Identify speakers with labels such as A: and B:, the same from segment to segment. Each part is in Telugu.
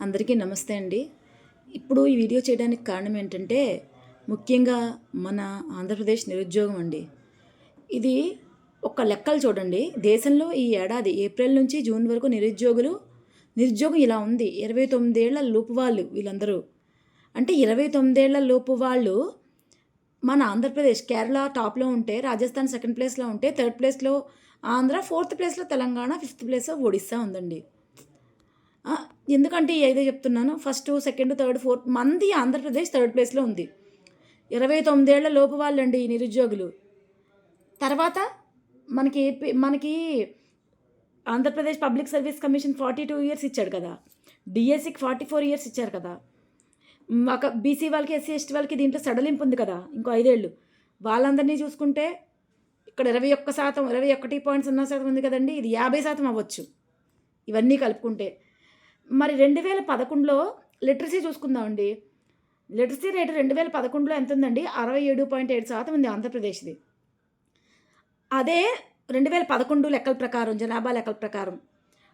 A: అందరికీ నమస్తే అండి. ఇప్పుడు ఈ వీడియో చేయడానికి కారణం ఏంటంటే ముఖ్యంగా మన ఆంధ్రప్రదేశ్ నిరుద్యోగం అండి. ఇది ఒక లెక్కలు చూడండి. దేశంలో ఈ ఏడాది ఏప్రిల్ నుంచి జూన్ వరకు నిరుద్యోగులు నిరుద్యోగం ఇలా ఉంది. ఇరవై తొమ్మిదేళ్ళ లోపు వాళ్ళు వీళ్ళందరూ. అంటే ఇరవై తొమ్మిదేళ్ళ లోపు వాళ్ళు మన ఆంధ్రప్రదేశ్ కేరళ టాప్లో ఉంటే రాజస్థాన్ సెకండ్ ప్లేస్లో ఉంటే థర్డ్ ప్లేస్లో ఆంధ్ర ఫోర్త్ ప్లేస్లో తెలంగాణ ఫిఫ్త్ ప్లేస్లో ఒడిస్సా ఉందండి. ఎందుకంటే ఏదో చెప్తున్నాను. ఫస్ట్ సెకండ్ థర్డ్ ఫోర్త్ మంది ఆంధ్రప్రదేశ్ థర్డ్ ప్లేస్లో ఉంది. ఇరవై తొమ్మిదేళ్ళ లోపు వాళ్ళండి ఈ నిరుద్యోగులు. తర్వాత మనకి ఏపీ మనకి Andhra Pradesh public service commission forty two years ఇచ్చాడు కదా. డిఎస్సికి ఫార్టీ ఫోర్ ఇయర్స్ ఇచ్చారు కదా. ఒక బీసీ వాళ్ళకి ఎస్సీ ఎస్టీ వాళ్ళకి దీంట్లో సడలింపు ఉంది కదా ఇంకో ఐదేళ్ళు. వాళ్ళందరినీ చూసుకుంటే ఇక్కడ ఇరవై ఒక్క శాతం ఇరవై ఒకటి పాయింట్ సున్నా శాతం ఉంది కదండి. ఇది యాభై శాతం అవ్వచ్చు. ఇవన్నీ కలుపుకుంటే. మరి రెండు వేల పదకొండులో లిటరసీ చూసుకుందామండి. లిటరసీ రేటు రెండు వేల పదకొండులో ఎంత ఉందండి అరవై ఏడు పాయింట్ ఏడు శాతం ఉంది ఆంధ్రప్రదేశ్ది. అదే రెండు వేల పదకొండు లెక్కల ప్రకారం జనాభా లెక్కల ప్రకారం.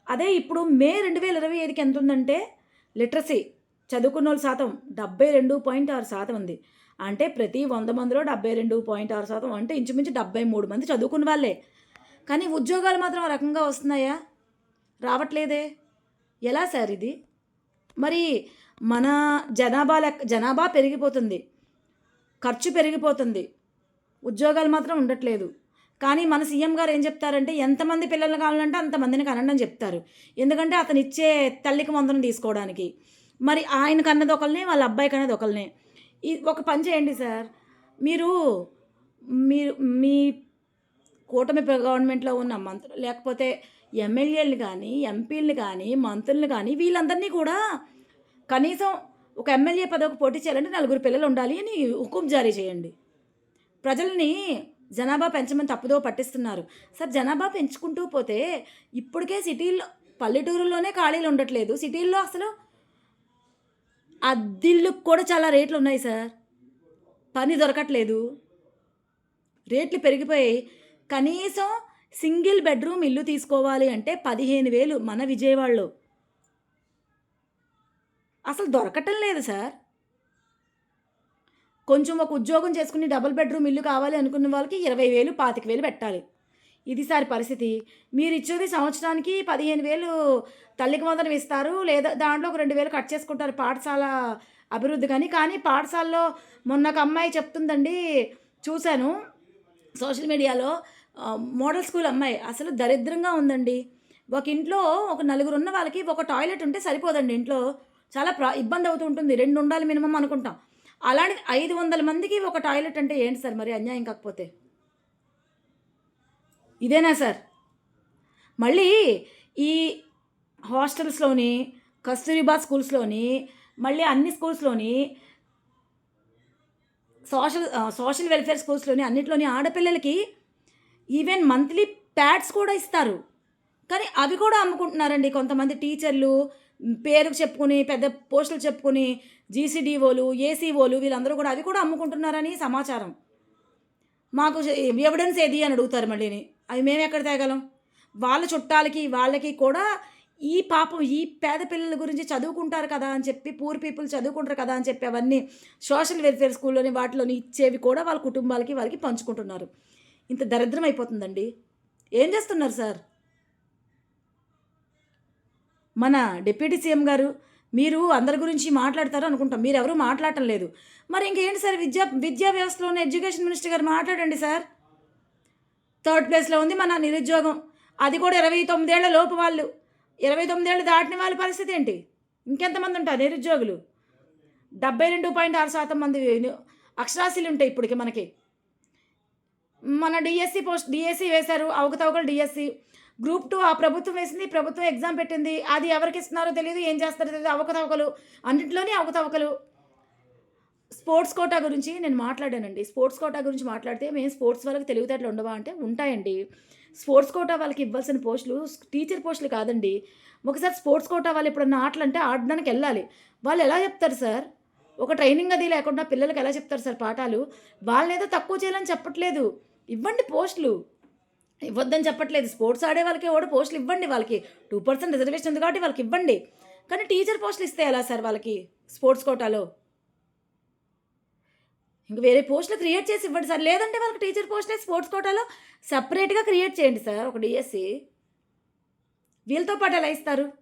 A: అదే ఇప్పుడు మే రెండు వేల ఇరవై ఐదుకి ఎంత ఉందంటే లిటరసీ చదువుకున్న వాళ్ళ శాతం డెబ్బై రెండు పాయింట్ ఆరు శాతం ఉంది. అంటే ప్రతి వంద మందిలో డెబ్బై రెండు పాయింట్ ఆరు శాతం అంటే ఇంచుమించు డెబ్బై మూడు మంది చదువుకున్న వాళ్ళే. కానీ ఉద్యోగాలు మాత్రం ఆ రకంగా వస్తున్నాయా? రావట్లేదే. ఎలా సార్ ఇది? మరి మన జనాభా లెక్క జనాభా పెరిగిపోతుంది. ఖర్చు పెరిగిపోతుంది. ఉద్యోగాలు మాత్రం ఉండట్లేదు. కానీ మన సీఎం గారు ఏం చెప్తారంటే ఎంతమంది పిల్లలు కావాలంటే అంతమందిని కనండి అని చెప్తారు. ఎందుకంటే అతను ఇచ్చే తల్లికి మందును తీసుకోవడానికి. మరి ఆయన కన్నది ఒకరినే వాళ్ళ అబ్బాయికి అన్నది ఒకరినే ఈ ఒక పని చేయండి సార్. మీరు మీరు మీ కూటమి గవర్నమెంట్లో ఉన్న మంత్రులు లేకపోతే ఎమ్మెల్యేలు కానీ ఎంపీలను కానీ మంత్రులను కానీ వీళ్ళందరినీ కూడా కనీసం ఒక ఎమ్మెల్యే పదవికి పోటీ చేయాలంటే నలుగురు పిల్లలు ఉండాలి అని హుకుం జారీ చేయండి. ప్రజల్ని జనాభా పెంచమని తప్పుదో పట్టిస్తున్నారు. సార్ జనాభా పెంచుకుంటూ పోతే ఇప్పటికే సిటీల్లో పల్లెటూరులోనే ఖాళీలు ఉండట్లేదు. సిటీల్లో అసలు అద్దిళ్ళకు కూడా చాలా రేట్లు ఉన్నాయి సార్. పని దొరకట్లేదు. రేట్లు పెరిగిపోయి కనీసం సింగిల్ బెడ్రూమ్ ఇల్లు తీసుకోవాలి అంటే పదిహేను వేలు మన విజయవాడలో. అసలు దొరకటం లేదు సార్. కొంచెం ఒక ఉద్యోగం చేసుకుని డబుల్ బెడ్రూమ్ ఇల్లు కావాలి అనుకున్న వాళ్ళకి ఇరవై వేలు పాతిక వేలు పెట్టాలి. ఇది సార్ పరిస్థితి. మీరు ఇచ్చేది సంవత్సరానికి పదిహేను వేలు తల్లికి మొదలు ఇస్తారు లేదా దాంట్లో ఒక రెండు వేలు కట్ చేసుకుంటారు పాఠశాల అభివృద్ధి కానీ. కానీ పాఠశాలలో మొన్న ఒక అమ్మాయి చెప్తుందండి చూశాను సోషల్ మీడియాలో మోడల్ స్కూల్ అమ్మాయి. అసలు దరిద్రంగా ఉందండి. ఒక ఇంట్లో ఒక నలుగురు ఉన్న వాళ్ళకి ఒక టాయిలెట్ ఉంటే సరిపోదండి ఇంట్లో. చాలా ప్రా ఇబ్బంది అవుతూ ఉంటుంది. రెండు ఉండాలి మినిమం అనుకుంటాం. అలాంటి ఐదు వందల మందికి ఒక టాయిలెట్ అంటే ఏంటి సార్? మరి అన్యాయం కాకపోతే? ఇదేనా సార్? మళ్ళీ ఈ హాస్టల్స్లోని కస్తూరిబా స్కూల్స్లోని మళ్ళీ అన్ని స్కూల్స్లోని సోషల్ సోషల్ వెల్ఫేర్ స్కూల్స్లోని అన్నిట్లోని ఆడపిల్లలకి ఈవెన్ మంత్లీ ప్యాడ్స్ కూడా ఇస్తారు. కానీ అవి కూడా అమ్ముకుంటున్నారండి కొంతమంది టీచర్లు. పేరు చెప్పుకుని పెద్ద పోస్టులు చెప్పుకుని జీసీడీఓలు ఏసీఓలు వీళ్ళందరూ కూడా అవి కూడా అమ్ముకుంటున్నారని సమాచారం. మాకు ఎవిడెన్స్ ఏది అని అడుగుతారు మళ్ళీని అవి మేము ఎక్కడ తేగలం? వాళ్ళ చుట్టాలకి వాళ్ళకి కూడా ఈ పాపం ఈ పేద పిల్లల గురించి చదువుకుంటారు కదా అని చెప్పి పూర్ పీపుల్ చదువుకుంటారు కదా అని చెప్పి అవన్నీ సోషల్ వెల్ఫేర్ స్కూల్లోని వాటిలోని ఇచ్చేవి కూడా వాళ్ళ కుటుంబాలకి వాళ్ళకి పంచుకుంటున్నారు. ఇంత దరిద్రం అయిపోతుందండి. ఏం చేస్తున్నారు సార్? మన డిప్యూటీ సీఎం గారు మీరు అందరి గురించి మాట్లాడతారు అనుకుంటాం. మీరు ఎవరూ మాట్లాడటం లేదు. మరి ఇంకేంటి సార్? విద్యా విద్యా వ్యవస్థలోనే ఎడ్యుకేషన్ మినిస్టర్ గారు మాట్లాడండి సార్. థర్డ్ ప్లేస్లో ఉంది మన నిరుద్యోగం. అది కూడా ఇరవై తొమ్మిదేళ్ళ లోపు వాళ్ళు. ఇరవై తొమ్మిదేళ్ళు దాటిన వాళ్ళ పరిస్థితి ఏంటి? ఇంకెంతమంది ఉంటారు నిరుద్యోగులు? డెబ్బై రెండు పాయింట్ ఆరు శాతం మంది ని- అక్షరాస్యులు ఉంటాయి ఇప్పటికి మనకి. మన డిఎస్సి పోస్ట్ డిఎస్సి వేశారు అవకతవకలు డిఎస్సి గ్రూప్ టూ ఆ ప్రభుత్వం వేసింది ప్రభుత్వం ఎగ్జామ్ పెట్టింది. అది ఎవరికి ఇస్తున్నారో తెలియదు ఏం చేస్తారో తెలియదు అవకతవకలు. అన్నింటిలోనే అవకతవకలు. స్పోర్ట్స్ కోటా గురించి నేను మాట్లాడానండి. స్పోర్ట్స్ కోటా గురించి మాట్లాడితే మేము స్పోర్ట్స్ వాళ్ళకి తెలివితేటలు ఉండవా అంటే ఉంటాయండి. స్పోర్ట్స్ కోటా వాళ్ళకి ఇవ్వాల్సిన పోస్టులు టీచర్ పోస్టులు కాదండి. ఒకసారి స్పోర్ట్స్ కోటా వాళ్ళు ఎప్పుడన్నా ఆటలు అంటే ఆడడానికి వెళ్ళాలి. వాళ్ళు ఎలా చెప్తారు సార్? ఒక ట్రైనింగ్ అది లేకుండా పిల్లలకి ఎలా చెప్తారు సార్ పాఠాలు? వాళ్ళని ఏదో తక్కువ చేయాలని చెప్పట్లేదు. ఇవ్వండి పోస్టులు. ఇవ్వద్దని చెప్పట్లేదు. స్పోర్ట్స్ ఆడే వాళ్ళకి కూడా పోస్టులు ఇవ్వండి వాళ్ళకి. టూ పర్సెంట్ రిజర్వేషన్ ఉంది కాబట్టి వాళ్ళకి ఇవ్వండి. కానీ టీచర్ పోస్టులు ఇస్తే ఎలా సార్ వాళ్ళకి స్పోర్ట్స్ కోటాలో? ఇంక వేరే పోస్టులు క్రియేట్ చేసి ఇవ్వండి సార్. లేదంటే వాళ్ళకి టీచర్ పోస్టులే స్పోర్ట్స్ కోటాలో సపరేట్గా క్రియేట్ చేయండి సార్. ఒక డిఎస్సి వీళ్ళతో పాటు ఎలా ఇస్తారు?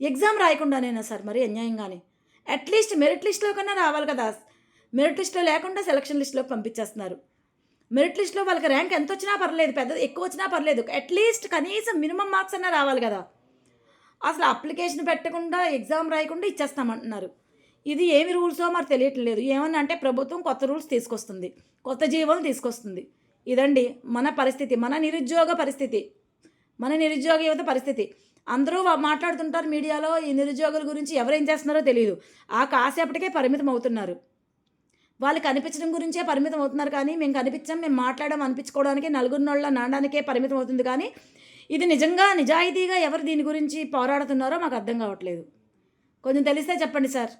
A: ఎగ్జామ్ రాయకుండానేనా సార్ మరి అన్యాయంగానే? అట్లీస్ట్ మెరిట్ లిస్ట్లో కన్నా రావాలి కదా. మెరిట్ లిస్ట్లో లేకుండా సెలక్షన్ లిస్ట్లోకి పంపించేస్తున్నారు. మెరిట్ లిస్ట్లో వాళ్ళకి ర్యాంక్ ఎంత వచ్చినా పర్లేదు పెద్ద ఎక్కువ వచ్చినా పర్లేదు. అట్లీస్ట్ కనీసం మినిమం మార్క్స్ అన్నా రావాలి కదా. అసలు అప్లికేషన్ పెట్టకుండా ఎగ్జామ్ రాయకుండా ఇచ్చేస్తామంటున్నారు. ఇది ఏమి రూల్సో మరి తెలియట్లేదు. ఏమని అంటే ప్రభుత్వం కొత్త రూల్స్ తీసుకొస్తుంది. కొత్త జీవోలు తీసుకొస్తుంది. ఇదండి మన పరిస్థితి మన నిరుద్యోగ పరిస్థితి. మన నిరుద్యోగ యువత పరిస్థితి. అందరూ మాట్లాడుతుంటారు మీడియాలో ఈ నిరుద్యోగుల గురించి ఎవరేం చేస్తున్నారో తెలియదు ఆ కాసేపటికే పరిమితం అవుతున్నారు వాళ్ళు కనిపించడం గురించే పరిమితం అవుతున్నారు కానీ మేము కనిపించాం మేము మాట్లాడడం అనిపించుకోవడానికి నలుగురినోళ్ళ నాడానికే పరిమితం అవుతుంది కానీ ఇది నిజంగా నిజాయితీగా ఎవరు దీని గురించి పోరాడుతున్నారో మాకు అర్థం కావట్లేదు. కొంచెం తెలిస్తే చెప్పండి సార్.